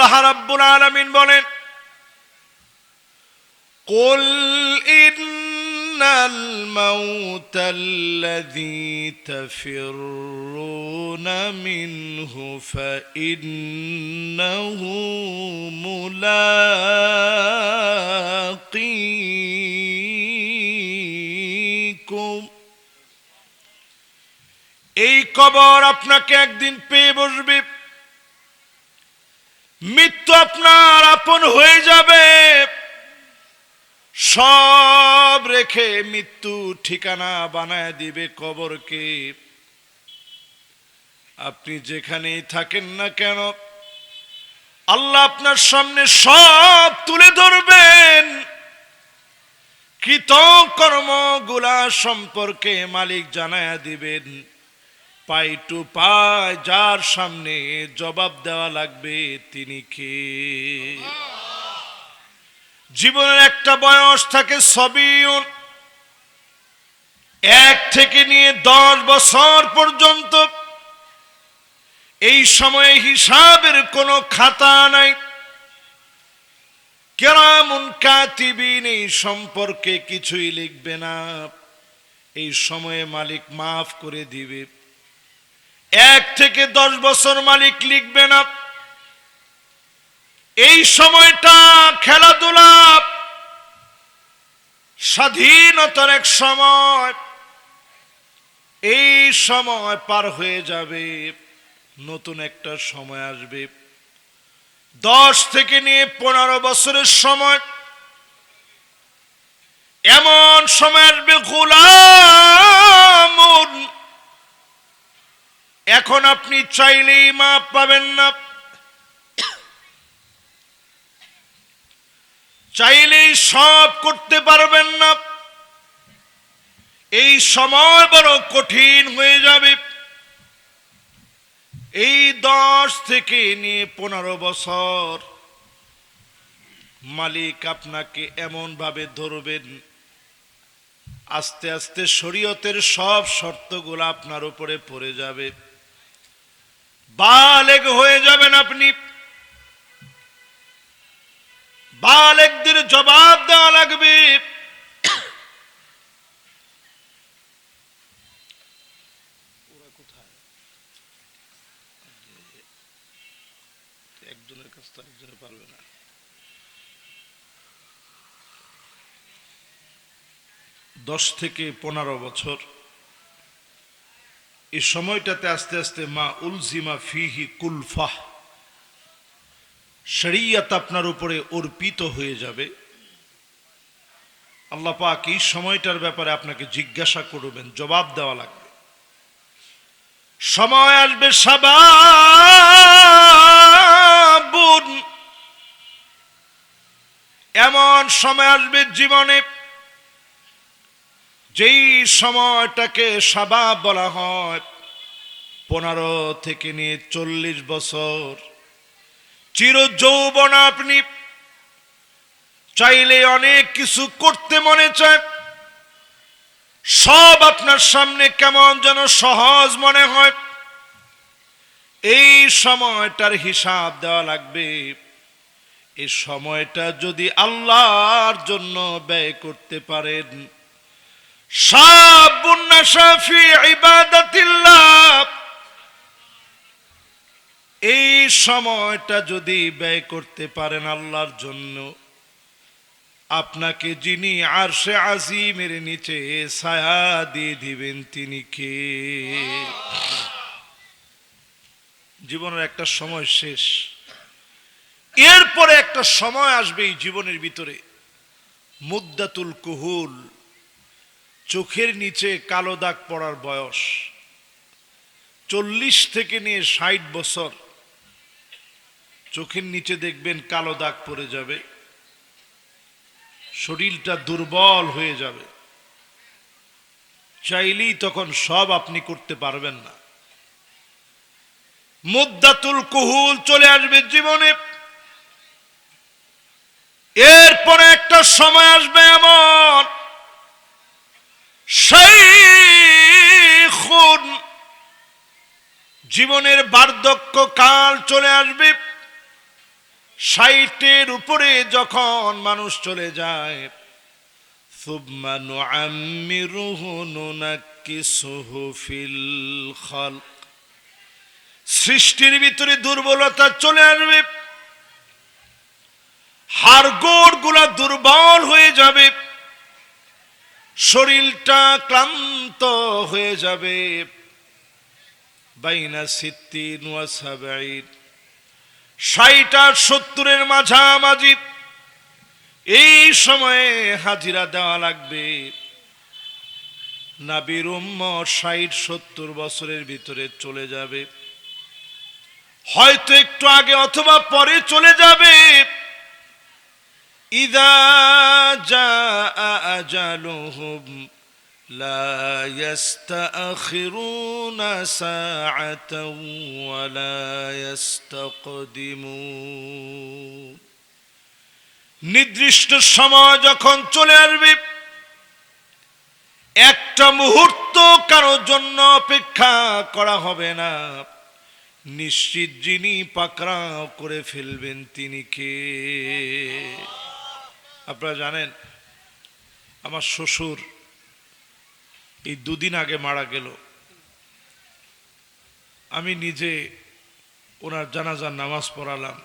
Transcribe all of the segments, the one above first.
আল্লাহ রাব্বুল আলামিন বলেন قل إن الموت الذي تفرون منه فإنه ملاقيكم এই কবর আপনাকে একদিন পেয়ে বসবে মৃত্যু আপনার আপন হয়ে যাবে। সব রেখে মৃত্যু ঠিকানা বানায় দিবে কবরকে। আপনি যেখানেই থাকেন না কেন, আল্লাহ আপনার সামনে সব তুলে ধরবেন। কৃতকর্মগুলা সম্পর্কে মালিক জানায়া দিবেন। পাই টু পায় যার সামনে জবাব দেওয়া লাগবে তিনি কে? জীবনের একটা বয়স থাকে সবিউন এক থেকে নিয়ে দশ বছর পর্যন্ত এই সময়ে হিসাবের কোনো খাতা নাই। কেরামুন কাতিবিন এই সম্পর্কে কিছুই লিখবে না। এই সময়ে মালিক মাফ করে দিবে। এক থেকে দশ বছর মালিক লিখবে না। এই সময়টা খেলাধুলা স্বাধীনতার এক সময়। এই সময় পার হয়ে যাবে, নতুন একটা সময় আসবে। দশ থেকে নিয়ে পনেরো বছরের সময়। এমন সময় আসবে গোলামুন চাইলেই মাপ পাবেন না। চাইলেই সব করতে পারবেন না। এই সময় বড় কঠিন হয়ে যাবে। এই দশ থেকে নিয়ে পনেরো বছর মালিক আপনাকে এমন ভাবে ধরবেন, আস্তে আস্তে শরীয়তের সব শর্তগুলো আপনার উপরে পড়ে যাবে। বালেগ হয়ে যাবেন আপনি। বালেকদের জবাব দেওয়া লাগবে। একজনের দশ থেকে পনেরো বছর। এই সময়টাতে আস্তে আস্তে মা উলজিমা ফিহি কুলফাহ, শরিয়ত আপনার উপরে অর্পিত হয়ে যাবে। আল্লাহ পাক এই সময়টার ব্যাপারে আপনাকে জিজ্ঞাসা করবেন, জবাব দেওয়া লাগবে। সময় আসবে সাবাবুন। এমন সময় আসবে জীবনে যেই সময়টাকে সাবাব বলা হয়, পনেরো থেকে নিয়ে চল্লিশ বছর। চির যৌবন আপনি চাইলে অনেক কিছু করতে মনে চায়। সব আপনার সামনে কেমন যেন সহজ মনে হয়। এই সময়টার হিসাব দেওয়া লাগবে, এই সময়টা যদি আল্লাহর জন্য ব্যয় করতে পারেন সব ফি ইবাদাতিল্লাহ। এই সময়টা যদি ব্যয় করতে পারেন আল্লাহর জন্য, আপনাকে যিনি আর সে আজিমের নিচে ছায়া দিয়ে দিবেন, তিনি কে? জীবনের একটা সময় শেষ। এরপরে একটা সময় আসবে এই জীবনের ভিতরে। মুদ্দাতুল কুহুল। চোখের নিচে কালো দাগ পড়ার বয়স। চল্লিশ থেকে নিয়ে ষাট বছর। চোখের নিচে দেখবেন কালো দাগ পড়ে যাবে। শরীরটা দুর্বল হয়ে যাবে। চাইলেই তখন সব আপনি করতে পারবেন না। মুদ্দাতুল কুহুল চলে আসবে জীবনে। এরপরে একটা সময় আসবে এমন। জীবনের বার্ধক্য কাল চলে আসবে। সাইটের উপরে যখন মানুষ চলে যায় সৃষ্টির ভিতরে দুর্বলতা চলে আসবে। হারগোড়গুলা দুর্বল হয়ে যাবে। শরীরটা ক্লান্ত হয়ে যাবে। বাইনা সিদ্দিন ওয়া সাবাইন ষাট আর সত্তরের মাঝামাঝি। এই সময়ে হাজিরা দেওয়া লাগবে। নাবির উম্মত ষাট, সত্তর বছরের ভিতরে চলে যাবে। হয়তো একটু আগে অথবা পরে চলে যাবে। ইদা যা আজালুহুম لا يستأخرون ساعة ولا يستقدمون নির্দিষ্ট সময় যখন চলে আসবে একটা মুহূর্ত কারোর জন্য অপেক্ষা করা হবে না নিশ্চিত যিনি পাকড়াও করে ফেলবেন তিনি কে আপনারা জানেন আমার শ্বশুর এই দুদিন আগে মারা গেল। আমি নিজে ওনার জানাজার নামাজ পড়ালাম,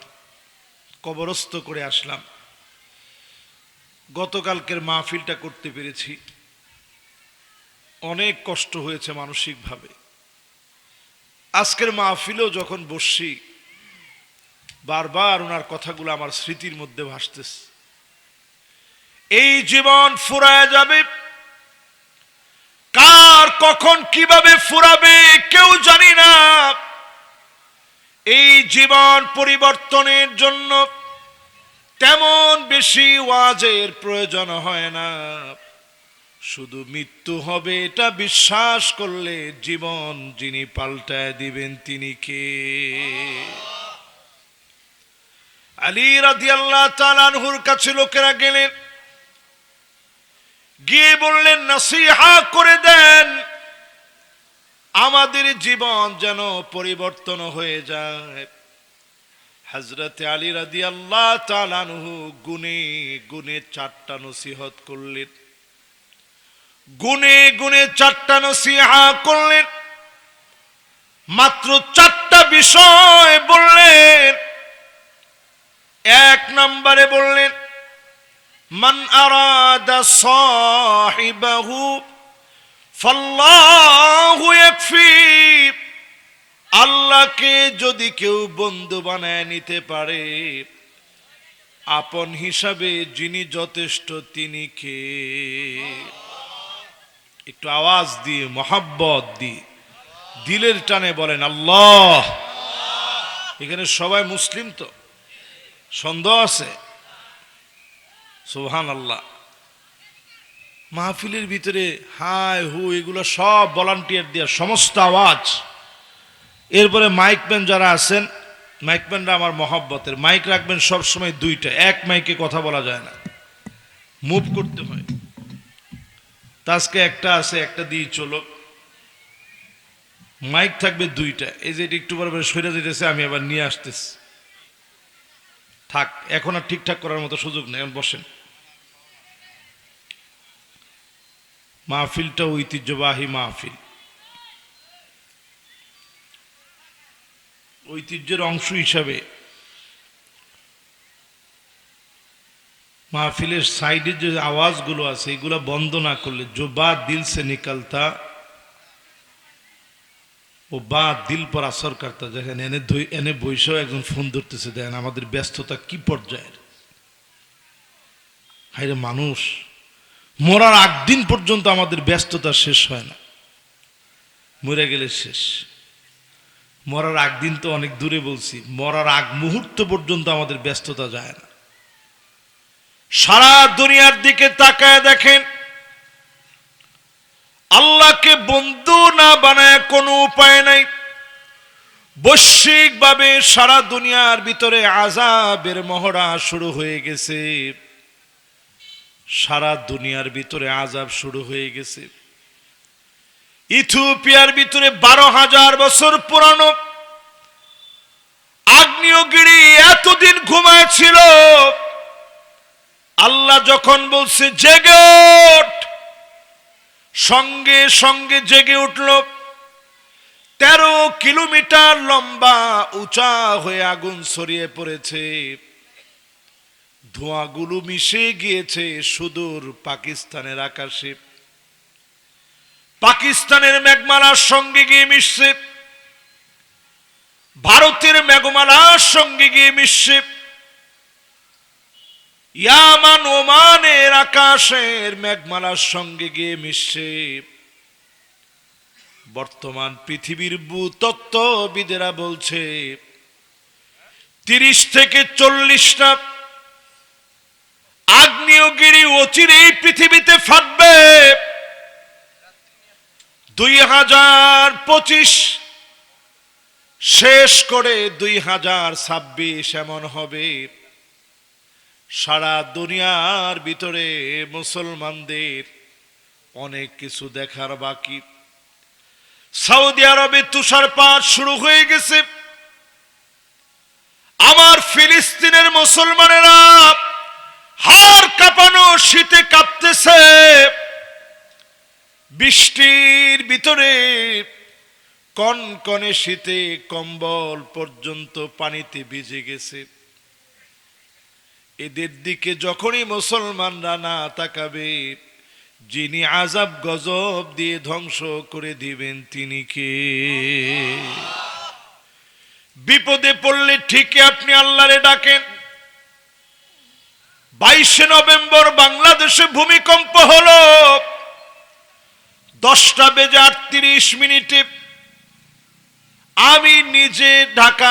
কবরস্থ করে আসলাম। গতকালকের মাহফিলটা করতে পেরেছি। অনেক কষ্ট হয়েছে মানসিকভাবে। আজকের মাহফিলেও যখন বসছি, বারবার ওনার কথাগুলো আমার স্মৃতির মধ্যে ভাসতেছে। এই জীবন ফুরায় যাবে কখন কীভাবে ফুরাবে কেউ জানি না। এই জীবন পরিবর্তনের জন্য তেমন বেশি ওয়াজের প্রয়োজন হয় না। শুধু মৃত্যু হবে, এটা বিশ্বাস করলে জীবন যিনি পাল্টায় দিবেন তিনি কে? আলী রাজি আল্লাহ তালানহুর কাছে লোকেরা গেলেন, গিয়ে বললেন, নসিহা করে দেন। আমাদের জীবন যেন পরিবর্তন হয়ে যায়। হজরত আলী রাদি আল্লাহ তালানহু গুনে গুনে চারটা নসিহত করলেন। গুনে গুনে চারটা নসিহা করলেন। মাত্র চারটা বিষয় বললেন। এক নম্বরে বললেন, মান আরাদা সাহিবাহু, ফাল্লাহু আল্লাহকে যদি কেউ বন্ধু বানায় নিতে পারে, আপন হিসাবে যিনি যথেষ্ট তিনি কে? একটু আওয়াজ দিয়ে, মহাব্বত দিয়ে, দিলের টানে বলেন, আল্লাহ। এখানে সবাই মুসলিম তো? সন্দেহ আছে? সোহান আল্লাহ মাহফিলের ভিতরে হাই হু, এগুলো সব ভলান্টিয়ার দেওয়ার সমস্ত আওয়াজ। এরপরে মাইক ম্যান যারা আছেন মাইক ম্যানরা আমার মহাব্বতের। মাইক রাখবেন সব সময় দুইটা, এক মাইকে কথা বলা যায় না। মুভ করতে হয়। তা আজকে একটা আছে, একটা দিয়ে চলো। মাইক থাকবে দুইটা। এই যে একটু পরে সইরা যেতেছে আমি আবার নিয়ে আসতেছি। থাক, এখন আর ঠিকঠাক করার মতো সুযোগ নেই, এখন বসেন। মাহফিলটা ঐতিহ্যবাহী মাহফিল। ঐতিহ্যের অংশ হিসাবে মাহফিলের সাইডে যে আওয়াজগুলো আছে, এগুলো বন্ধ না করলে জো বা দিল সে নিকালতা, ও বা দিল পর আসর কারতা দেখেন, এনে এনে বৈশাও একজন ফোন ধরতেছে, দেখেন আমাদের ব্যস্ততা কি পর্যায়ের? হাইরে মানুষ। মরার আগ দিন পর্যন্ত আমাদের ব্যস্ততা শেষ হয় না। মরে গেলে শেষ। মরার আগ দিন তো অনেক দূরে বলছি। মরার আগ মুহূর্ত পর্যন্ত আমাদের ব্যস্ততা যায় না। সারা দুনিয়ার দিকে তাকায় দেখেন, আল্লাহকে বন্ধু না বানায় কোনো উপায় নাই। বৈশ্বিকভাবে সারা দুনিয়ার ভিতরে আজাবের মহড়া শুরু হয়ে গেছে। সারা দুনিয়ার ভিতরে আজাব শুরু হয়ে গেছে। ইথিওপিয়ার ভিতরে বারো হাজার বছর পুরানো আগ্নেয়গিরি এতদিন ঘুমায় ছিল আল্লাহ যখন বলছে, জেগে ওঠ! সঙ্গে সঙ্গে জেগে উঠল। তেরো কিলোমিটার লম্বা, উঁচা হয়ে আগুন ছড়িয়ে পড়েছে। ধোঁয়াগুলো মিশে গিয়েছে সুদূর পাকিস্তানের আকাশে। পাকিস্তানের মেঘমালার সঙ্গে গিয়ে মিশছে। ভারতের মেঘমালার সঙ্গে গিয়ে মিশছে। ইয়ামান ওমানের আকাশের মেঘমালার সঙ্গে গিয়ে মিশছে। বর্তমান পৃথিবীর ভূতত্ত্ববিদেরা বলছে, তিরিশ থেকে চল্লিশটা আগ্নেয়গিরি অচিরেই পৃথিবীতে ফাটবে। দুই হাজার পঁচিশ শেষ করে দুই হাজার ছাব্বিশ এমন হবে। সারা দুনিয়ার ভিতরে মুসলমানদের অনেক কিছু দেখার বাকি। সৌদি আরবে তুষারপাত শুরু হয়ে গেছে। আমার ফিলিস্তিনের মুসলমানেরা হাড় কাঁপানো, শীতে কাঁপতেছে। বৃষ্টির ভিতরে কনকনে শীতে কম্বল পর্যন্ত পানিতে ভিজে গেছে। এদের দিকে যখনই মুসলমানরা না তাকাবে, যিনি আজাব গজব দিয়ে ধ্বংস করে দিবেন তিনি কে? বিপদে পড়লে ঠিকই আপনি আল্লাহরে ডাকেন। বাইশে নভেম্বর বাংলাদেশে ভূমিকম্প হল। দশটা বেজে আটত্রিশ মিনিটে। আমি নিজে ঢাকা